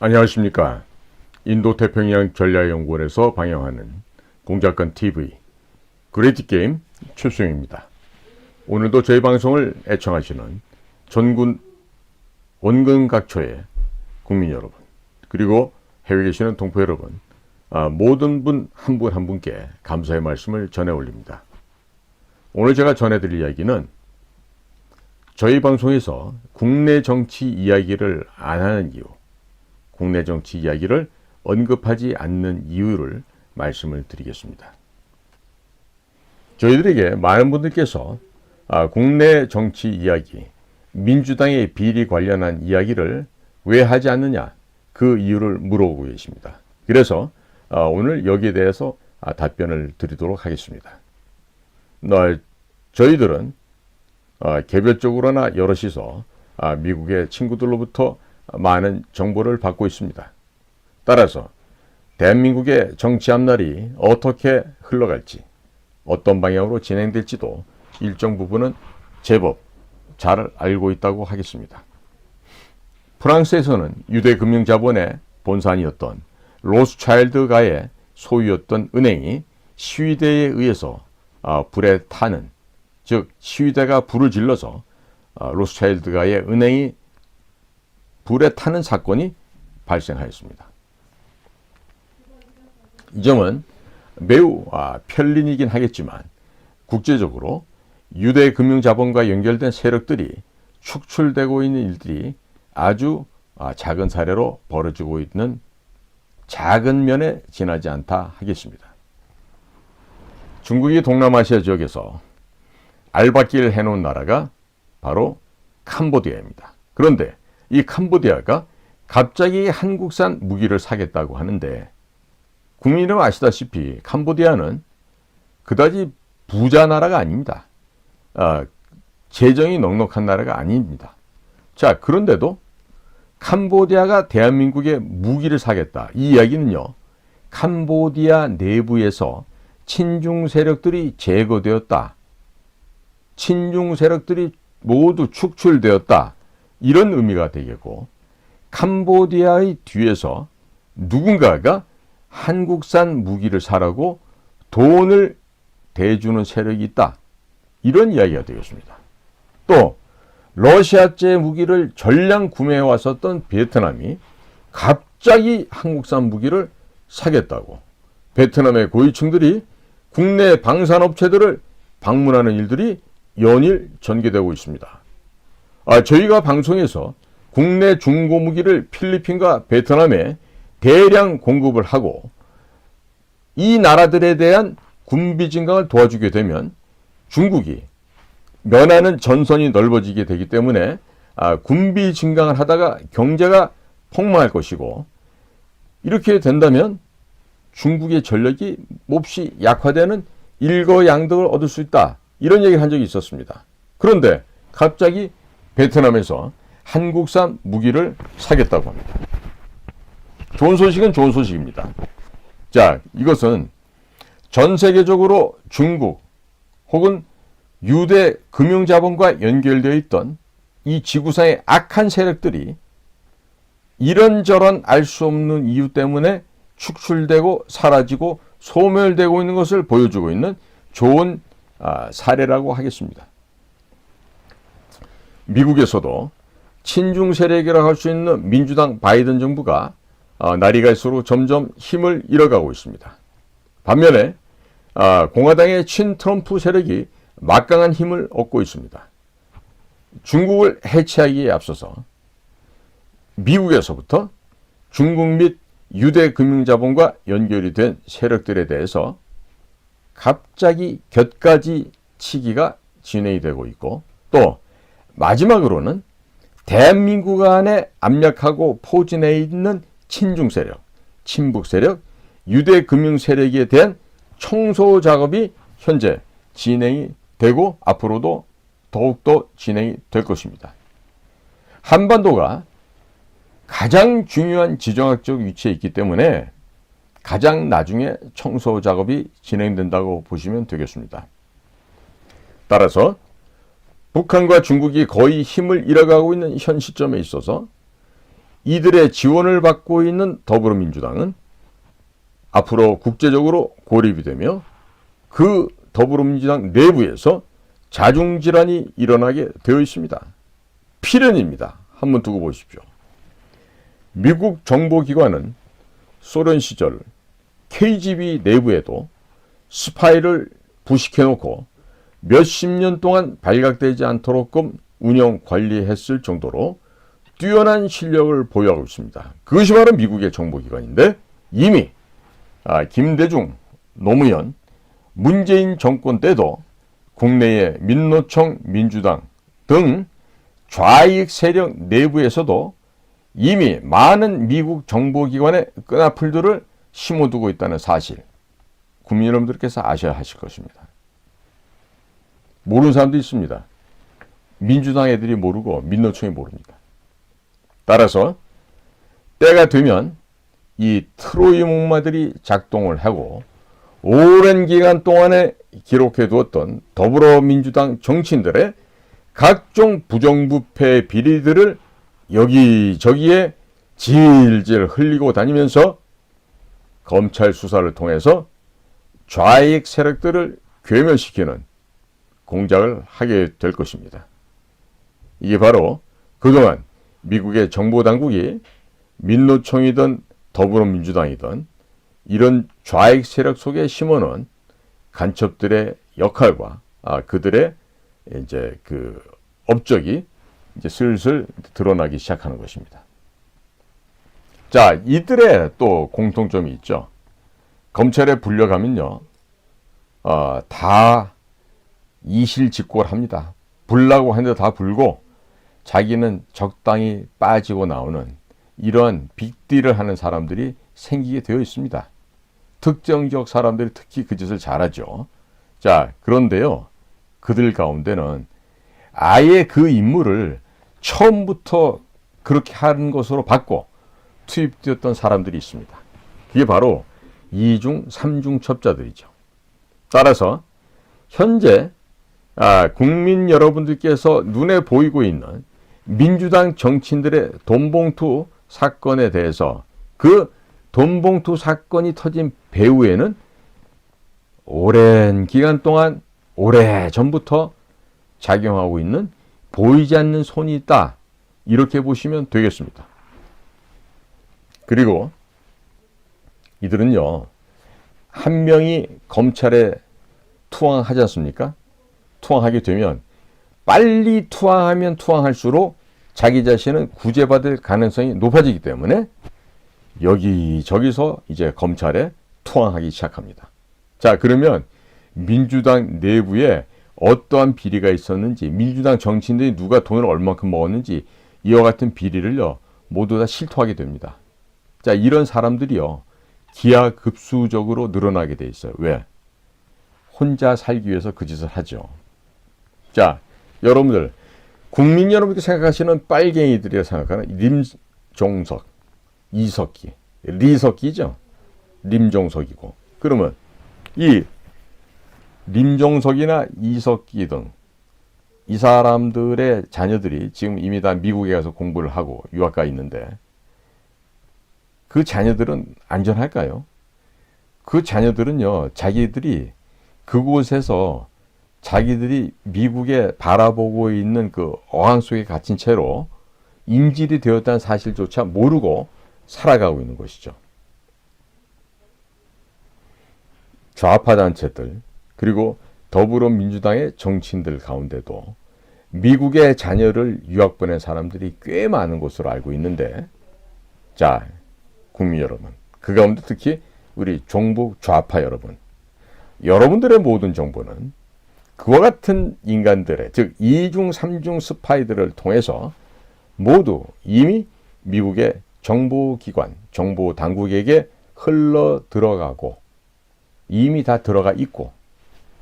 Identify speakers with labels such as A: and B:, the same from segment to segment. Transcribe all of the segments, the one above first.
A: 안녕하십니까. 인도태평양 전략연구원에서 방영하는 공작권 TV 그레이트 게임 최수영입니다. 오늘도 저희 방송을 애청하시는 전군 원근 각처의 국민 여러분 그리고 해외 계시는 동포 여러분 아, 모든 분 한 분 한 분께 감사의 말씀을 전해 올립니다. 오늘 제가 전해드릴 이야기는 저희 방송에서 국내 정치 이야기를 안 하는 이유 국내 정치 이야기를 언급하지 않는 이유를 말씀을 드리겠습니다. 저희들에게 많은 분들께서 아, 국내 정치 이야기, 민주당의 비리 관련한 이야기를 왜 하지 않느냐 그 이유를 물어보고 계십니다. 그래서 아, 오늘 여기에 대해서 아, 답변을 드리도록 하겠습니다. 어, 저희들은 어, 개별적으로나 여럿이서 아, 미국의 친구들로부터 많은 정보를 받고 있습니다. 따라서 대한민국의 정치 앞날이 어떻게 흘러갈지, 어떤 방향으로 진행될지도 일정 부분은 제법 잘 알고 있다고 하겠습니다. 프랑스에서는 유대 금융 자본의 본산이었던 로스차일드가의 소유였던 은행이 시위대에 의해서 아, 불에 타는 즉 시위대가 불을 질러서 아, 로스차일드가의 은행이 불에 타는 사건이 발생하였습니다. 이 점은 매우 아, 편린이긴 하겠지만 국제적으로 유대 금융 자본과 연결된 세력들이 축출되고 있는 일들이 아주 아, 작은 사례로 벌어지고 있는 작은 면에 지나지 않다 하겠습니다. 중국이 동남아시아 지역에서 알바끼를 해놓은 나라가 바로 캄보디아입니다. 그런데 이 캄보디아가 갑자기 한국산 무기를 사겠다고 하는데 국민은 아시다시피 캄보디아는 그다지 부자 나라가 아닙니다. 아, 재정이 넉넉한 나라가 아닙니다. 자, 그런데도 캄보디아가 대한민국의 무기를 사겠다. 이 이야기는요, 캄보디아 내부에서 친중 세력들이 제거되었다. 친중 세력들이 모두 축출되었다. 이런 의미가 되겠고, 캄보디아의 뒤에서 누군가가 한국산 무기를 사라고 돈을 대주는 세력이 있다. 이런 이야기가 되겠습니다. 또 러시아제 무기를 전량 구매해 왔었던 베트남이 갑자기 한국산 무기를 사겠다고 베트남의 고위층들이 국내 방산업체들을 방문하는 일들이 연일 전개되고 있습니다. 아, 저희가 방송에서 국내 중고 무기를 필리핀과 베트남에 대량 공급을 하고 이 나라들에 대한 군비 증강을 도와주게 되면 중국이 면하는 전선이 넓어지게 되기 때문에 아, 군비 증강을 하다가 경제가 폭망할 것이고 이렇게 된다면 중국의 전력이 몹시 약화되는 일거양득을 얻을 수 있다. 이런 얘기를 한 적이 있었습니다. 그런데 갑자기 베트남에서 한국산 무기를 사겠다고 합니다. 좋은 소식은 좋은 소식입니다. 자, 이것은 전 세계적으로 중국 혹은 유대 금융자본과 연결되어 있던 이 지구상의 악한 세력들이 이런저런 알 수 없는 이유 때문에 축출되고 사라지고 소멸되고 있는 것을 보여주고 있는 좋은 아, 사례라고 하겠습니다. 미국에서도 친중 세력이라고 할수 있는 민주당 바이든 정부가 어, 날이 갈수록 점점 힘을 잃어가고 있습니다. 반면에 아, 공화당의 친 트럼프 세력이 막강한 힘을 얻고 있습니다. 중국을 해체하기에 앞서서 미국에서부터 중국 및 유대 금융자본과 연결이 된 세력들에 대해서 갑자기 곁가지 치기가 진행이 되고 있고 또 마지막으로는 대한민국 안에 압력하고 포진해 있는 친중 세력, 친북 세력, 유대 금융 세력에 대한 청소 작업이 현재 진행이 되고 앞으로도 더욱더 진행이 될 것입니다. 한반도가 가장 중요한 지정학적 위치에 있기 때문에 가장 나중에 청소 작업이 진행된다고 보시면 되겠습니다. 따라서 북한과 중국이 거의 힘을 잃어가고 있는 현 시점에 있어서 이들의 지원을 받고 있는 더불어민주당은 앞으로 국제적으로 고립이 되며 그 더불어민주당 내부에서 자중질환이 일어나게 되어 있습니다. 필연입니다. 한번 두고 보십시오. 미국 정보기관은 소련 시절 KGB 내부에도 스파이를 부식해놓고 몇십 년 동안 발각되지 않도록끔 운영 관리했을 정도로 뛰어난 실력을 보유하고 있습니다. 그것이 바로 미국의 정보기관인데 이미 아, 김대중, 노무현, 문재인 정권 때도 국내의 민노총, 민주당 등 좌익 세력 내부에서도 이미 많은 미국 정보기관의 끈앞풀들을 심어두고 있다는 사실 국민 여러분들께서 아셔야 하실 것입니다. 모르는 사람도 있습니다. 민주당 애들이 모르고 민노총이 모릅니다. 따라서 때가 되면 이 트로이 목마들이 작동을 하고 오랜 기간 동안에 기록해 두었던 더불어민주당 정치인들의 각종 부정부패 비리들을 여기저기에 질질 흘리고 다니면서 검찰 수사를 통해서 좌익 세력들을 괴멸시키는 공작을 하게 될 것입니다. 이게 바로 그동안 미국의 정보당국이 민노총이든 더불어민주당이든 이런 좌익 세력 속에 심어놓은 간첩들의 역할과 아, 그들의 이제 그 업적이 이제 슬슬 드러나기 시작하는 것입니다. 자, 이들의 또 공통점이 있죠. 검찰에 불려가면요, 어, 다 이실직고를 합니다. 불라고 하는데 다 불고 자기는 적당히 빠지고 나오는 이러한 빅딜을 하는 사람들이 생기게 되어 있습니다. 특정 지역 사람들이 특히 그 짓을 잘하죠. 자, 그런데요. 그들 가운데는 아예 그 임무를 처음부터 그렇게 하는 것으로 받고 투입되었던 사람들이 있습니다. 그게 바로 이중, 삼중 첩자들이죠. 따라서 현재 아, 국민 여러분들께서 눈에 보이고 있는 민주당 정치인들의 돈봉투 사건에 대해서 그 돈봉투 사건이 터진 배후에는 오랜 기간 동안 오래 전부터 작용하고 있는 보이지 않는 손이 있다. 이렇게 보시면 되겠습니다. 그리고 이들은요, 한 명이 검찰에 투항하지 않습니까? 투항하게 되면 빨리 투항하면 투항할수록 자기 자신은 구제받을 가능성이 높아지기 때문에 여기저기서 이제 검찰에 투항하기 시작합니다. 자, 그러면 민주당 내부에 어떠한 비리가 있었는지, 민주당 정치인들이 누가 돈을 얼마큼 먹었는지 이와 같은 비리를요, 모두 다 실토하게 됩니다. 자, 이런 사람들이요, 기하급수적으로 늘어나게 돼 있어요. 왜? 혼자 살기 위해서 그 짓을 하죠. 자, 여러분들, 국민 여러분들이 생각하시는 빨갱이들이라 생각하는 림종석, 이석기, 리석기죠. 림종석이고. 그러면 이 림종석이나 이석기 등 이 사람들의 자녀들이 지금 이미 다 미국에 가서 공부를 하고 유학 가 있는데 그 자녀들은 안전할까요? 그 자녀들은요, 자기들이 그곳에서 자기들이 미국에 바라보고 있는 그 어항 속에 갇힌 채로 인질이 되었다는 사실조차 모르고 살아가고 있는 것이죠. 좌파 단체들 그리고 더불어민주당의 정치인들 가운데도 미국의 자녀를 유학 보낸 사람들이 꽤 많은 것으로 알고 있는데 자 국민 여러분 그 가운데 특히 우리 종북 좌파 여러분 여러분들의 모든 정보는 그와 같은 인간들의 즉 이중 삼중 스파이들을 통해서 모두 이미 미국의 정보기관, 정보 당국에게 흘러 들어가고 이미 다 들어가 있고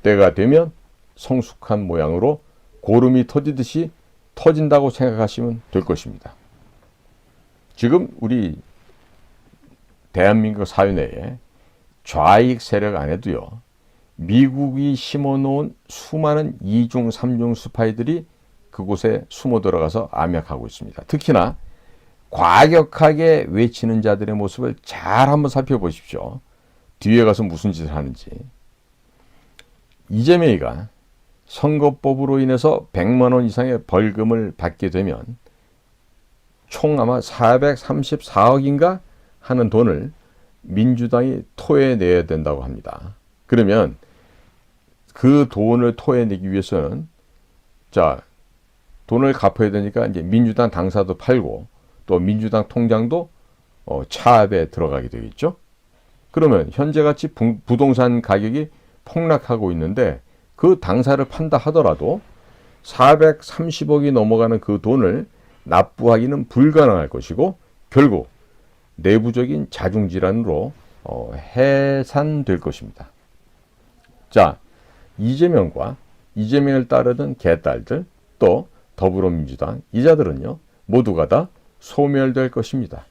A: 때가 되면 성숙한 모양으로 고름이 터지듯이 터진다고 생각하시면 될 것입니다. 지금 우리 대한민국 사회 내에 좌익 세력 안에도요, 미국이 심어놓은 수많은 이중, 삼중 스파이들이 그곳에 숨어 들어가서 암약하고 있습니다. 특히나 과격하게 외치는 자들의 모습을 잘 한번 살펴보십시오. 뒤에 가서 무슨 짓을 하는지. 이재명이가 선거법으로 인해서 100만 원 이상의 벌금을 받게 되면 총 아마 434억인가 하는 돈을 민주당이 토해내야 된다고 합니다. 그러면 그 돈을 토해내기 위해서는 자 돈을 갚아야 되니까 이제 민주당 당사도 팔고 또 민주당 통장도 어, 차압에 들어가게 되겠죠. 그러면 현재같이 부, 부동산 가격이 폭락하고 있는데 그 당사를 판다 하더라도 430억이 넘어가는 그 돈을 납부하기는 불가능할 것이고 결국 내부적인 자중질환으로 어, 해산될 것입니다. 자, 이재명과 이재명을 따르던 개딸들 또 더불어민주당 이자들은요 모두가 다 소멸될 것입니다.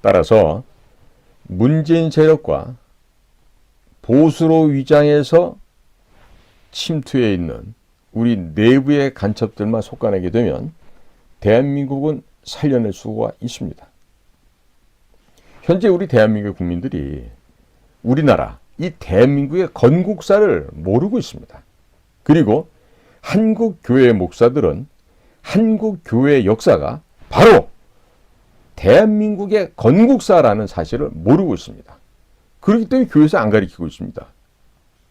A: 따라서 문재인 세력과 보수로 위장해서 침투해 있는 우리 내부의 간첩들만 속아내게 되면 대한민국은 살려낼 수가 있습니다. 현재 우리 대한민국 국민들이 우리나라 이 대한민국의 건국사를 모르고 있습니다. 그리고 한국 교회 목사들은 한국 교회 역사가 바로 대한민국의 건국사라는 사실을 모르고 있습니다. 그렇기 때문에 교회에서 안 가르치고 있습니다.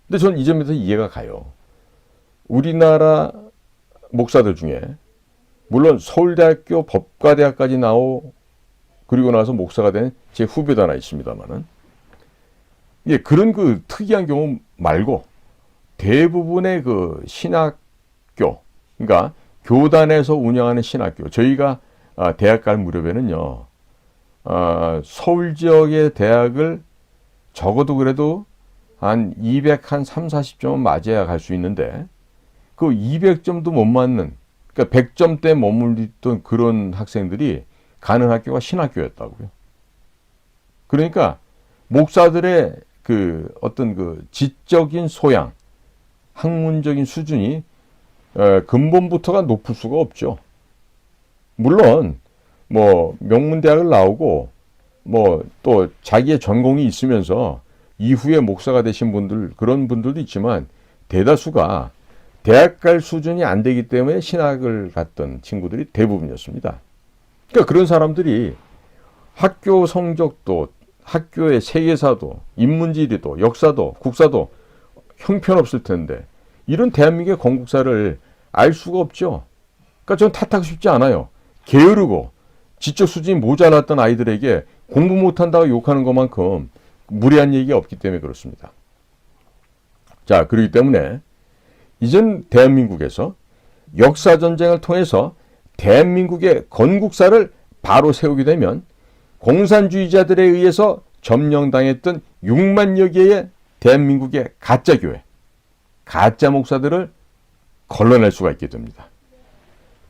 A: 근데 저는 이 점에서 이해가 가요. 우리나라 목사들 중에 물론 서울대학교 법과대학까지 나오 그리고 나서 목사가 된 제 후배도 하나 있습니다만은 예, 그런 그 특이한 경우 말고 대부분의 그 신학교 그러니까 교단에서 운영하는 신학교 저희가 아, 대학 갈 무렵에는요 아, 서울 지역의 대학을 적어도 그래도 한 200, 한 3, 40점은 맞아야 갈 수 있는데 그 200점도 못 맞는 그러니까 100점대 머물던 그런 학생들이 가는 학교가 신학교였다고요. 그러니까 목사들의 그 어떤 그 지적인 소양, 학문적인 수준이 어, 근본부터가 높을 수가 없죠. 물론 뭐 명문대학을 나오고 뭐 또 자기의 전공이 있으면서 이후에 목사가 되신 분들 그런 분들도 있지만 대다수가 대학 갈 수준이 안 되기 때문에 신학을 갔던 친구들이 대부분이었습니다. 그러니까 그런 사람들이 학교 성적도 학교의 세계사도 인문지리도 역사도 국사도 형편없을 텐데 이런 대한민국의 건국사를 알 수가 없죠. 그러니까 저는 탓하고 싶지 않아요. 게으르고 지적 수준이 모자랐던 아이들에게 공부 못한다고 욕하는 것만큼 무례한 얘기가 없기 때문에 그렇습니다. 자, 그렇기 때문에 이전 대한민국에서 역사전쟁을 통해서 대한민국의 건국사를 바로 세우게 되면 공산주의자들에 의해서 점령당했던 6만여 개의 대한민국의 가짜 교회, 가짜 목사들을 걸러낼 수가 있게 됩니다.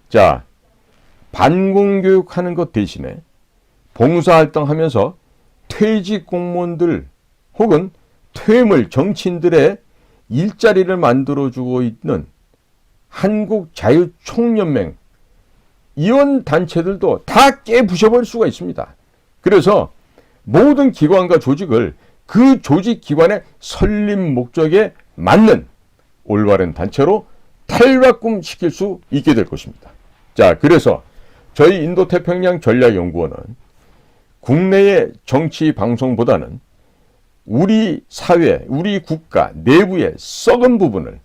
A: 자, 반공교육하는 것 대신에 봉사활동하면서 퇴직 공무원들 혹은 퇴물 정치인들의 일자리를 만들어주고 있는 한국자유총연맹 이원 단체들도 다 깨부셔버릴 수가 있습니다. 그래서 모든 기관과 조직을 그 조직 기관의 설립 목적에 맞는 올바른 단체로 탈바꿈 시킬 수 있게 될 것입니다. 자, 그래서 저희 인도태평양 전략연구원은 국내의 정치 방송보다는 우리 사회, 우리 국가 내부의 썩은 부분을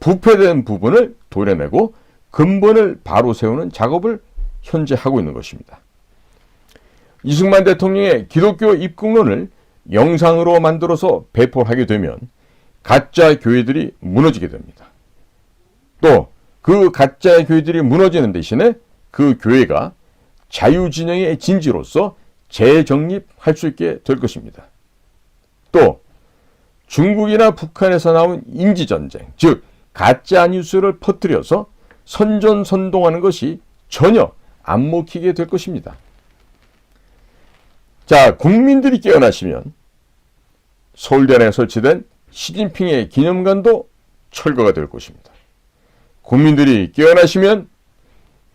A: 부패된 부분을 도려내고 근본을 바로 세우는 작업을 현재 하고 있는 것입니다. 이승만 대통령의 기독교 입국론을 영상으로 만들어서 배포하게 되면 가짜 교회들이 무너지게 됩니다. 또 그 가짜 교회들이 무너지는 대신에 그 교회가 자유진영의 진지로서 재정립할 수 있게 될 것입니다. 또 중국이나 북한에서 나온 인지전쟁, 즉 가짜 뉴스를 퍼뜨려서 선전선동하는 것이 전혀 안 먹히게 될 것입니다. 자, 국민들이 깨어나시면 서울대안에 설치된 시진핑의 기념관도 철거가 될 것입니다. 국민들이 깨어나시면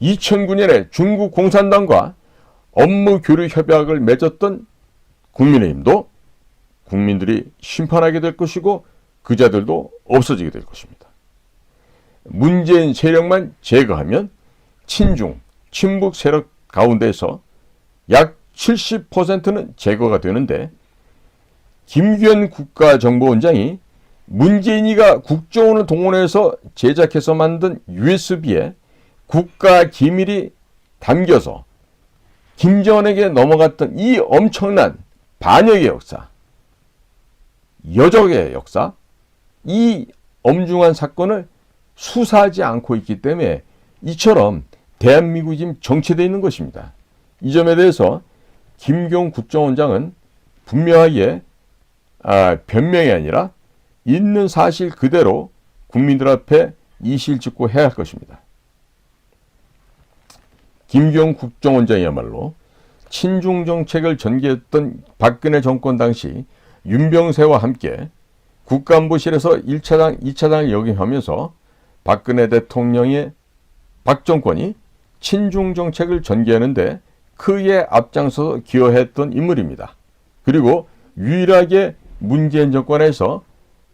A: 2009년에 중국 공산당과 업무 교류 협약을 맺었던 국민의힘도 국민들이 심판하게 될 것이고 그 자들도 없어지게 될 것입니다. 문재인 세력만 제거하면 친중, 친북 세력 가운데서 약 70%는 제거가 되는데 김규현 국가정보원장이 문재인이가 국정원을 동원해서 제작해서 만든 USB에 국가 기밀이 담겨서 김정은에게 넘어갔던 이 엄청난 반역의 역사, 여적의 역사, 이 엄중한 사건을 수사하지 않고 있기 때문에 이처럼 대한민국이 지금 정체되어 있는 것입니다. 이 점에 대해서 김경 국정원장은 분명하게 아, 변명이 아니라 있는 사실 그대로 국민들 앞에 이실직고 해야 할 것입니다. 김경 국정원장이야말로 친중 정책을 전개했던 박근혜 정권 당시 윤병세와 함께 국가안보실에서 1차장, 2차장을 역임하면서 박근혜 대통령의 박 정권이 친중 정책을 전개하는데 크게 앞장서서 기여했던 인물입니다. 그리고 유일하게 문재인 정권에서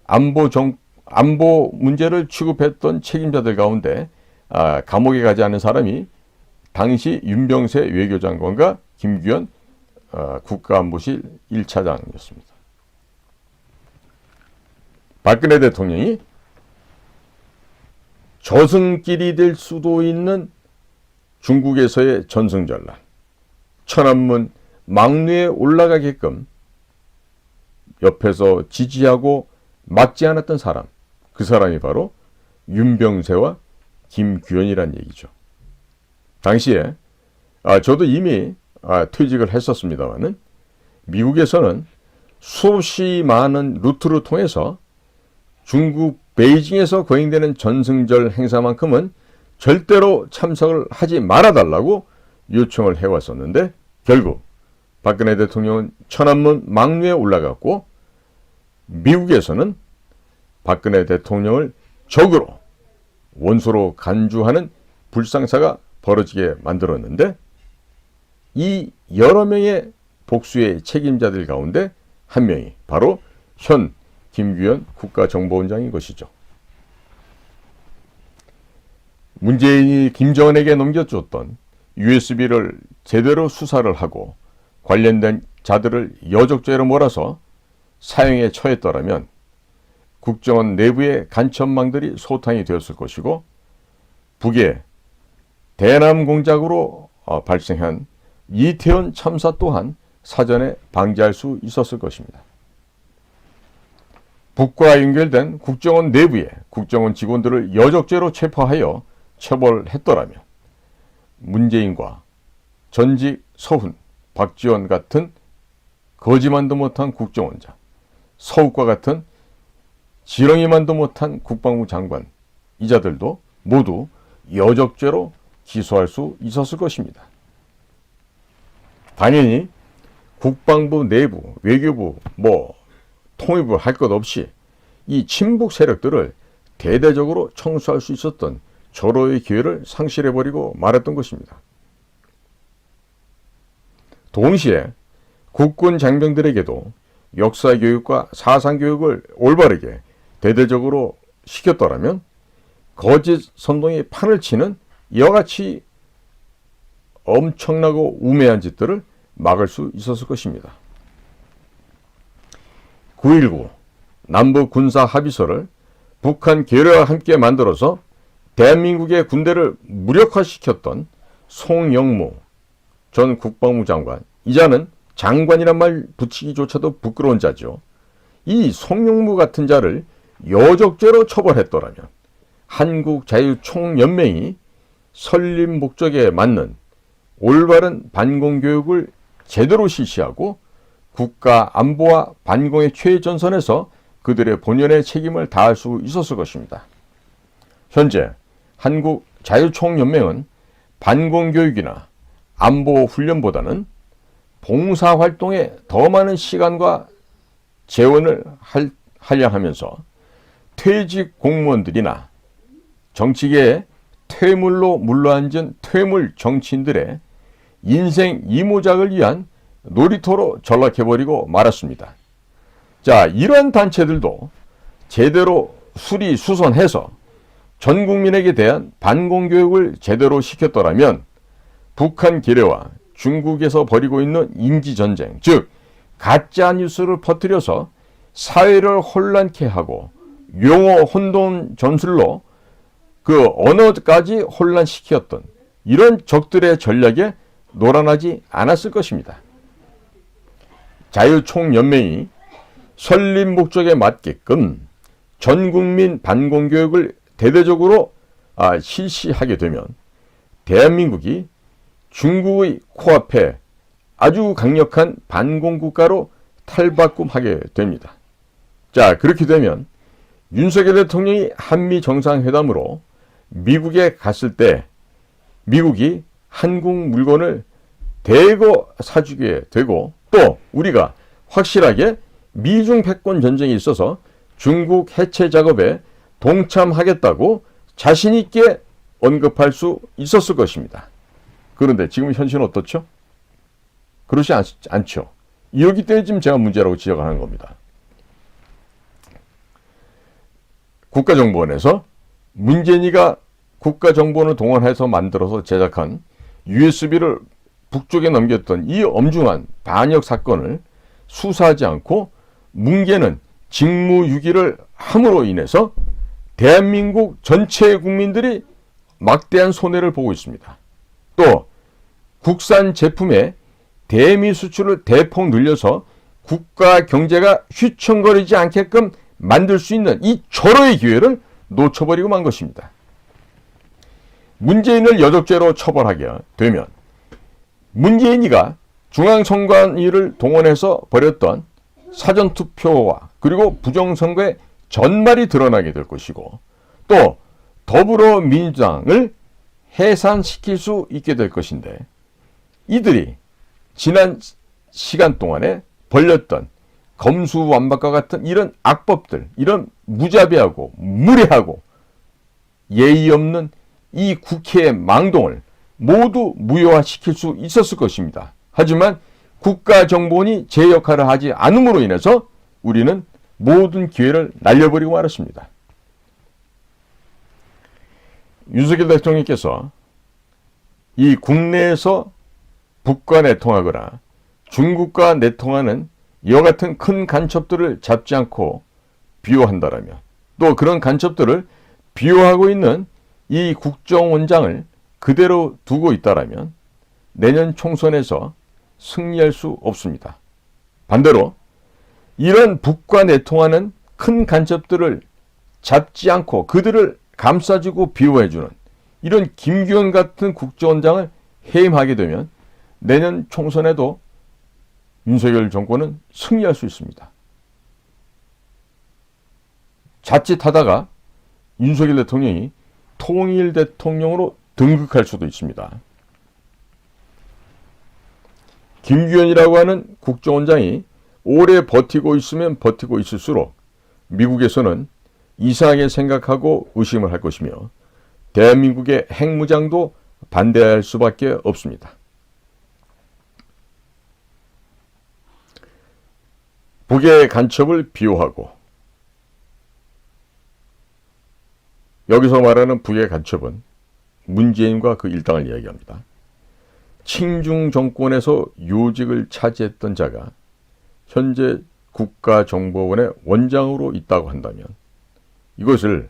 A: 안보 정 안보 문제를 취급했던 책임자들 가운데 아, 감옥에 가지 않은 사람이 당시 윤병세 외교장관과 김규현 어, 국가안보실 1차장이었습니다. 박근혜 대통령이 저승길이 될 수도 있는 중국에서의 전승전란, 천안문 막루에 올라가게끔 옆에서 지지하고 막지 않았던 사람, 그 사람이 바로 윤병세와 김규현이란 얘기죠. 당시에 아, 저도 이미 아, 퇴직을 했었습니다만은 미국에서는 수없이 많은 루트를 통해서 중국 베이징에서 거행되는 전승절 행사만큼은 절대로 참석을 하지 말아달라고 요청을 해왔었는데 결국 박근혜 대통령은 천안문 막루에 올라갔고 미국에서는 박근혜 대통령을 적으로 원수로 간주하는 불상사가 벌어지게 만들었는데 이 여러 명의 복수의 책임자들 가운데 한 명이 바로 현 김규현 국가정보원장인 것이죠. 문재인이 김정은에게 넘겨줬던 USB를 제대로 수사를 하고 관련된 자들을 여적죄로 몰아서 사형에 처했더라면 국정원 내부의 간첩망들이 소탕이 되었을 것이고 북의 대남 공작으로 어, 발생한 이태원 참사 또한 사전에 방지할 수 있었을 것입니다. 북과 연결된 국정원 내부의 국정원 직원들을 여적죄로 체포하여 처벌했더라면 문재인과 전직 서훈, 박지원 같은 거지만도 못한 국정원장, 서욱과 같은 지렁이만도 못한 국방부 장관, 이자들도 모두 여적죄로 기소할 수 있었을 것입니다. 당연히 국방부 내부, 외교부, 뭐 통일부 할 것 없이 이 친북 세력들을 대대적으로 청소할 수 있었던 절호의 기회를 상실해버리고 말았던 것입니다. 동시에 국군 장병들에게도 역사 교육과 사상 교육을 올바르게 대대적으로 시켰더라면 거짓 선동이 판을 치는 이와 같이 엄청나고 우매한 짓들을 막을 수 있었을 것입니다. 9.19 남북 군사 합의서를 북한 계류와 함께 만들어서 대한민국의 군대를 무력화시켰던 송영무 전 국방부 장관, 이자는 장관이란 말 붙이기조차도 부끄러운 자죠. 이 송영무 같은 자를 여적죄로 처벌했더라면 한국 자유총연맹이 설립 목적에 맞는 올바른 반공교육을 제대로 실시하고 국가 안보와 반공의 최전선에서 그들의 본연의 책임을 다할 수 있었을 것입니다. 현재 한국 자유총연맹은 반공교육이나 안보 훈련보다는 봉사활동에 더 많은 시간과 재원을 하려 하면서 퇴직 공무원들이나 정치계의 퇴물로 물러앉은 퇴물 정치인들의 인생 이모작을 위한 놀이터로 전락해버리고 말았습니다. 자, 이런 단체들도 제대로 수리 수선해서 전 국민에게 대한 반공교육을 제대로 시켰더라면 북한 기뢰와 중국에서 벌이고 있는 인지전쟁, 즉 가짜 뉴스를 퍼뜨려서 사회를 혼란케 하고 용어 혼돈 전술로 그 언어까지 혼란시켰던 이런 적들의 전략에 놀아나지 않았을 것입니다. 자유총연맹이 설립 목적에 맞게끔 전 국민 반공교육을 대대적으로 아, 실시하게 되면 대한민국이 중국의 코앞에 아주 강력한 반공국가로 탈바꿈하게 됩니다. 자, 그렇게 되면 윤석열 대통령이 한미 정상회담으로 미국에 갔을 때 미국이 한국 물건을 대거 사주게 되고 또 우리가 확실하게 미중 패권 전쟁이 있어서 중국 해체 작업에 동참하겠다고 자신 있게 언급할 수 있었을 것입니다. 그런데 지금 현실은 어떻죠? 그렇지 않, 않죠. 이러기 때문에 지금 제가 문제라고 지적하는 겁니다. 국가정보원에서 문재인이가 국가정보원을 동원해서 만들어서 제작한 USB를 북쪽에 넘겼던 이 엄중한 반역 사건을 수사하지 않고 뭉개는 직무유기를 함으로 인해서 대한민국 전체 국민들이 막대한 손해를 보고 있습니다. 또 국산 제품의 대미 수출을 대폭 늘려서 국가 경제가 휘청거리지 않게끔 만들 수 있는 이 절호의 기회를 놓쳐버리고 만 것입니다. 문재인을 여적죄로 처벌하게 되면 문재인이가 중앙선관위를 동원해서 벌였던 사전투표와 그리고 부정선거의 전말이 드러나게 될 것이고 또 더불어민주당을 해산시킬 수 있게 될 것인데 이들이 지난 시간 동안에 벌렸던 검수완박과 같은 이런 악법들, 이런 무자비하고 무례하고 예의 없는 이 국회의 망동을 모두 무효화시킬 수 있었을 것입니다. 하지만 국가정보원이 제 역할을 하지 않음으로 인해서 우리는 모든 기회를 날려버리고 말았습니다. 윤석열 대통령께서 이 국내에서 북과 내통하거나 중국과 내통하는 이와 같은 큰 간첩들을 잡지 않고 비호한다라면 또 그런 간첩들을 비호하고 있는 이 국정원장을 그대로 두고 있다라면 내년 총선에서 승리할 수 없습니다. 반대로 이런 북과 내통하는 큰 간첩들을 잡지 않고 그들을 감싸주고 비호해주는 이런 김규현 같은 국정원장을 해임하게 되면 내년 총선에도 윤석열 정권은 승리할 수 있습니다. 자칫하다가 윤석열 대통령이 통일 대통령으로 등극할 수도 있습니다. 김규현이라고 하는 국정원장이 오래 버티고 있으면 버티고 있을수록 미국에서는 이상하게 생각하고 의심을 할 것이며 대한민국의 핵무장도 반대할 수밖에 없습니다. 북의 간첩을 비호하고 여기서 말하는 북의 간첩은 문재인과 그 일당을 이야기합니다. 친중 정권에서 요직을 차지했던 자가 현재 국가정보원의 원장으로 있다고 한다면 이것을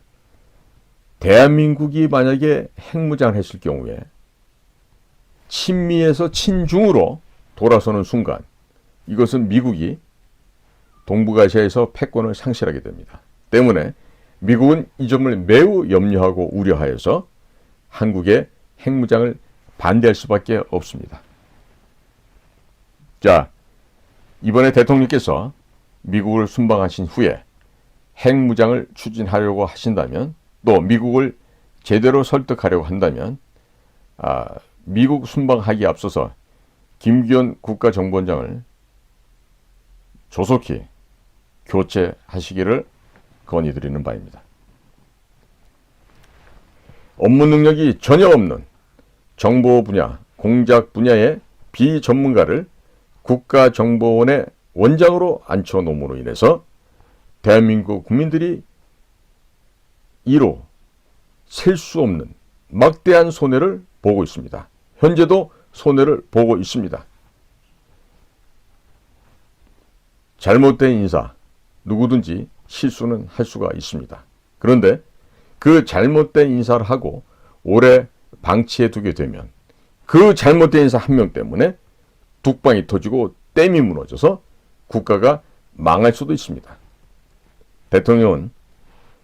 A: 대한민국이 만약에 핵무장을 했을 경우에 친미에서 친중으로 돌아서는 순간 이것은 미국이 동북아시아에서 패권을 상실하게 됩니다. 때문에 미국은 이 점을 매우 염려하고 우려하여서 한국의 핵무장을 반대할 수밖에 없습니다. 자, 이번에 대통령께서 미국을 순방하신 후에 핵무장을 추진하려고 하신다면 또 미국을 제대로 설득하려고 한다면 아, 미국 순방하기 앞서서 김기현 국가정보원장을 조속히 교체하시기를 건의드리는 바입니다. 업무 능력이 전혀 없는 정보 분야, 공작 분야의 비전문가를 국가정보원의 원장으로 앉혀놓음으로 인해서 대한민국 국민들이 이로 셀 수 없는 막대한 손해를 보고 있습니다. 현재도 손해를 보고 있습니다. 잘못된 인사, 누구든지 실수는 할 수가 있습니다. 그런데 그 잘못된 인사를 하고 오래 방치해 두게 되면 그 잘못된 인사 한 명 때문에 북방이 터지고 댐이 무너져서 국가가 망할 수도 있습니다. 대통령은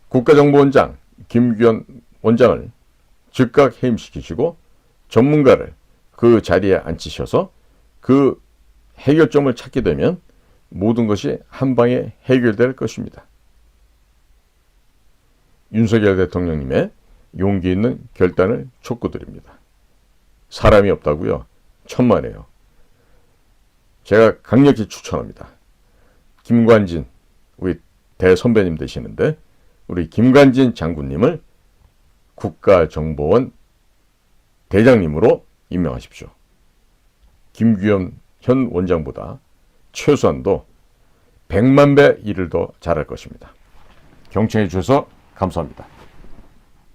A: 국가정보원장 김규현 원장을 즉각 해임시키시고 전문가를 그 자리에 앉히셔서 그 해결점을 찾게 되면 모든 것이 한 방에 해결될 것입니다. 윤석열 대통령님의 용기 있는 결단을 촉구드립니다. 사람이 없다고요? 천만에요. 제가 강력히 추천합니다. 김관진 우리 대선배님 되시는데 우리 김관진 장군님을 국가정보원 대장님으로 임명하십시오. 김규현 현 원장보다 최소한도 100만 배 일을 더 잘할 것입니다. 경청해 주셔서 감사합니다.